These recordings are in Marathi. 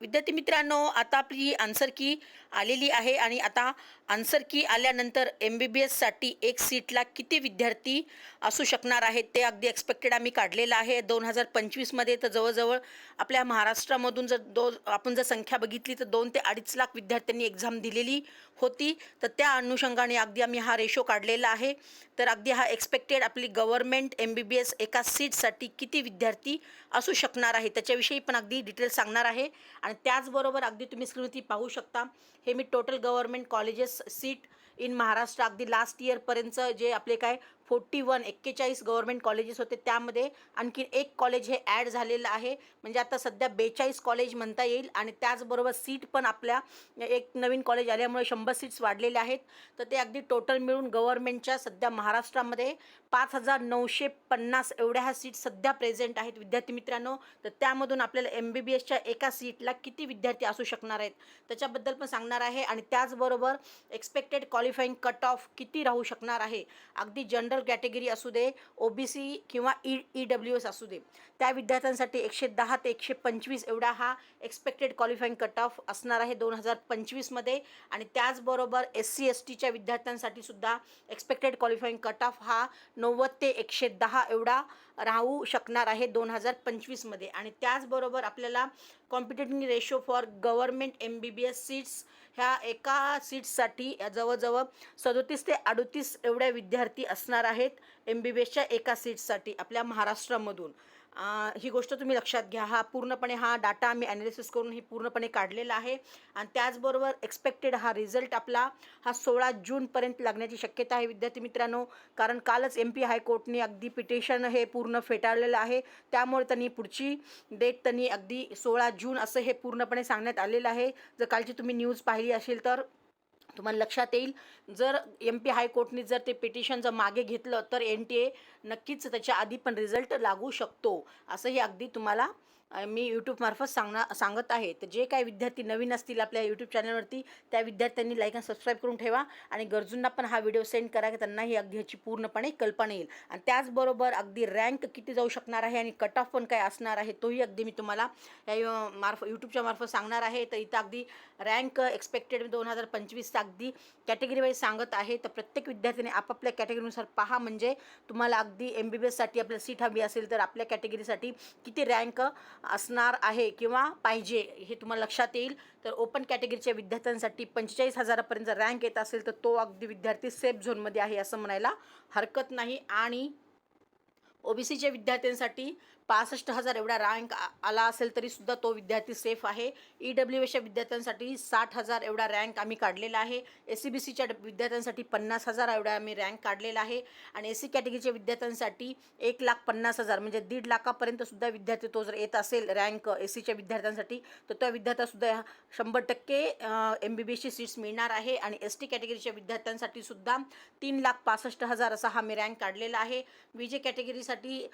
विद्यार्थी मित्रांनो आता आपली आन्सर की आलेली आहे आणि आता आन्सर की आल्यानंतर एम बी बी एससाठी एक सीटला किती विद्यार्थी असू शकणार आहेत ते अगदी एक्सपेक्टेड आम्ही काढलेलं आहे. दोन हजार पंचवीसमध्ये तर जवळजवळ आपल्या महाराष्ट्रामधून जर दो आपण जर संख्या बघितली तर दोन ते अडीच लाख विद्यार्थ्यांनी एक्झाम दिलेली होती. तर त्या अनुषंगाने अगदी आम्ही हा रेशो काढलेला आहे. तर अगदी हा एक्सपेक्टेड आपली government M B B S एका सीटसाठी किती विद्यार्थी असू शकणार आहे त्याच्याविषयी पण अगदी डिटेल सांगणार आहे. आणि त्याचबरोबर अगदी तुम्ही स्क्रीनवरती पाहू शकता. हे मी total government colleges seat in Maharashtra अगदी लास्ट इयरपर्यंत जे आपले काय फोर्टी वन एक्केचाळीस गव्हर्मेंट कॉलेजेस होते. त्यामध्ये आणखी एक कॉलेज हे ॲड झालेलं आहे. म्हणजे आता सध्या बेचाळीस कॉलेज म्हणता येईल आणि त्याचबरोबर सीट पण आपल्या एक नवीन कॉलेज आल्यामुळे शंभर सीट्स वाढलेले आहेत. तर ते अगदी टोटल मिळून गव्हर्मेंटच्या सध्या महाराष्ट्रामध्ये पाच हजार नऊशे पन्नास एवढ्या ह्या सीट सध्या प्रेझेंट आहेत विद्यार्थी मित्रांनो. तर त्यामधून आपल्याला एम बी बी एसच्या एका सीटला किती विद्यार्थी असू शकणार आहेत त्याच्याबद्दल पण सांगणार आहे. आणि त्याचबरोबर एक्सपेक्टेड क्वालिफाईंग कट ऑफ किती राहू शकणार आहे? अगदी जनरल कॅटेगरी असू दे ओ बी सी किंवा ई ई डब्ल्यू एस असू दे. त्या विद्यार्थ्यांसाठी एकशे दहा ते एकशे पंचवीस एवढा हा एक्सपेक्टेड क्वालिफाईंग कट ऑफ असणार आहे दोन हजार पंचवीसमध्ये आणि त्याचबरोबर एस सी एस टीच्या विद्यार्थ्यांसाठी सुद्धा एक्सपेक्टेड क्वालिफाईंग कट ऑफ हा नव्वद ते एकशे दहा एवढा राहू शकणार आहे दोन हजार पंचवीसमध्ये आणि त्याचबरोबर आपल्याला competitive ratio for government M B B S seats ह्या एका सीटसाठी जवळजवळ सदोतीस ते अडोतीस एवढ्या विद्यार्थी असणार आहेत. एम बी बी एसच्या एका सीट्ससाठी आपल्या महाराष्ट्रामधून. ही गोष्ट तुम्ही लक्षात घ्या. हा पूर्णपणे हा डाटा आम्ही ॲनालिसिस करून ही पूर्णपणे काढलेला आहे. आणि त्याचबरोबर एक्सपेक्टेड हा रिझल्ट आपला हा सोळा जूनपर्यंत लागण्याची शक्यता आहे विद्यार्थी मित्रांनो. कारण कालच एम पी हायकोर्टने अगदी पिटिशन हे पूर्ण फेटाळलेलं आहे. त्यामुळे त्यांनी पुढची डेट त्यांनी अगदी सोळा जून असं हे पूर्णपणे सांगण्यात आलेलं आहे. जर कालची तुम्ही न्यूज पाहिली असेल तर तुम्हाला लक्षात येईल. जर एम पी हायकोर्टने जर ते पिटिशन जर मागे घेतलं तर एन टी ए नक्कीच त्याच्या आधी पण रिझल्ट लागू शकतो. असंही अगदी तुम्हाला मी यूट्यूबमार्फत सांगणार सांगत आहे. तर जे काही विद्यार्थी नवीन असतील आपल्या यूट्यूब चॅनलवरती त्या विद्यार्थ्यांनी लाईक आणि सबस्क्राईब करून ठेवा आणि गरजूंना पण हा व्हिडिओ सेंड करा की त्यांनाही अगदी ह्याची पूर्णपणे कल्पना येईल. आणि त्याचबरोबर अगदी रँक किती जाऊ शकणार आहे आणि कट ऑफ पण काय असणार आहे तोही अगदी मी तुम्हाला या मार्फत यूट्यूबच्या मार्फत सांगणार आहे. तर इथं अगदी रँक एक्सपेक्टेड दोन हजार पंचवीसचा अगदी कॅटेगरी वाईज सांगत आहे. तर प्रत्येक विद्यार्थ्याने आपापल्या कॅटेगरीनुसार पहा. म्हणजे तुम्हाला अगदी एम बी बी एससाठी आपल्याला सीट हवी असेल तर आपल्या कॅटेगरीसाठी किती रँक असणार आहे किंवा पाहिजे हे तुम्हाला लक्षात येईल. तर ओपन कॅटेगरीच्या विद्यार्थ्यांसाठी पंचेचाळीस हजारापर्यंत रँक येत असेल तर तो अगदी विद्यार्थी सेफ झोनमध्ये आहे असं म्हणायला हरकत नाही. आणि ओबीसीच्या विद्यार्थ्यांसाठी पासष्ट हजार एवढा रँक आला असेल तरी सुद्धा तो विद्यार्थी सेफ आहे. ई डब्ल्यू एसच्या विद्यार्थ्यांसाठी साठ हजार एवढा रँक आम्ही काढलेला आहे. एस सी बी सीच्या विद्यार्थ्यांसाठी पन्नास हजार एवढा आम्ही रँक काढलेला आहे. आणि एस सी कॅटेगरीच्या विद्यार्थ्यांसाठी एक लाख पन्नास हजार म्हणजे दीड लाखापर्यंत सुद्धा विद्यार्थी तो जर येत असेल रँक एस सीच्या विद्यार्थ्यांसाठी तर त्या विद्यार्थ्यासुद्धा शंभर टक्के एम बी बी एसची सीट्स मिळणार आहे. आणि एस टी कॅटेगरीच्या विद्यार्थ्यांसाठी सुद्धा तीन लाख पासष्ट हजार असा हा मी रँक काढलेला आहे. B J कॅटेगरीसाठी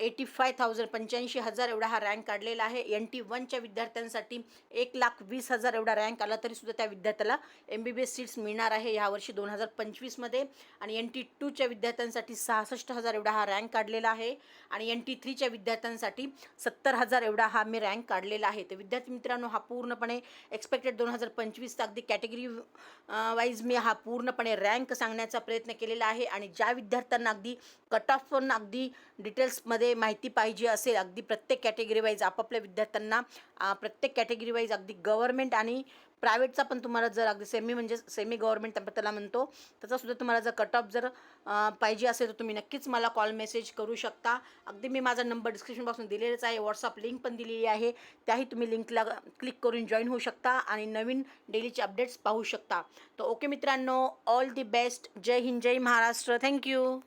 eighty five thousand पंच्याऐंशी हजार एवढा हा रँक काढलेला आहे. एन टी वनच्या विद्यार्थ्यांसाठी एक लाख वीस हजार एवढा रँक आला तरी सुद्धा त्या विद्यार्थ्याला M B B S seats मिळणार आहे यावर्षी दोन हजार पंचवीसमध्ये आणि एन टी टूच्या विद्यार्थ्यांसाठी सहासष्ट हजार एवढा हा रँक काढलेला आहे. आणि एन टी थ्रीच्या विद्यार्थ्यांसाठी सत्तर हजार एवढा हा मी रँक काढलेला आहे. तर विद्यार्थी मित्रांनो हा पूर्णपणे एक्सपेक्टेड दोन हजार पंचवीसचा अगदी कॅटेगरी वाईज मी हा पूर्णपणे रँक सांगण्याचा प्रयत्न केलेला आहे. आणि ज्या विद्यार्थ्यांना अगदी कट ऑफ अगदी डिटेल्समध्ये माहिती पाहिजे असेल अगदी प्रत्येक कॅटेगरी वाईज आपापल्या विद्यार्थ्यांना प्रत्येक कॅटेगरी वाईज अगदी गव्हर्मेंट आणि प्रायव्हेटचा पण तुम्हाला जर अगदी सेमी म्हणजे सेमी गव्हर्मेंट आपण त्याला म्हणतो त्याचासुद्धा तुम्हाला जर कट ऑफ जर पाहिजे असेल तर तुम्ही नक्कीच मला कॉल मेसेज करू शकता. अगदी मी माझा नंबर डिस्क्रिप्शन बॉक्समध्ये दिलेलाच आहे व्हॉट्सअप लिंक पण दिलेली आहे. त्याही तुम्ही लिंकला क्लिक करून जॉईन होऊ शकता आणि नवीन डेलीचे अपडेट्स पाहू शकता. तर ओके मित्रांनो ऑल दी बेस्ट जय हिंद जय महाराष्ट्र. Thank you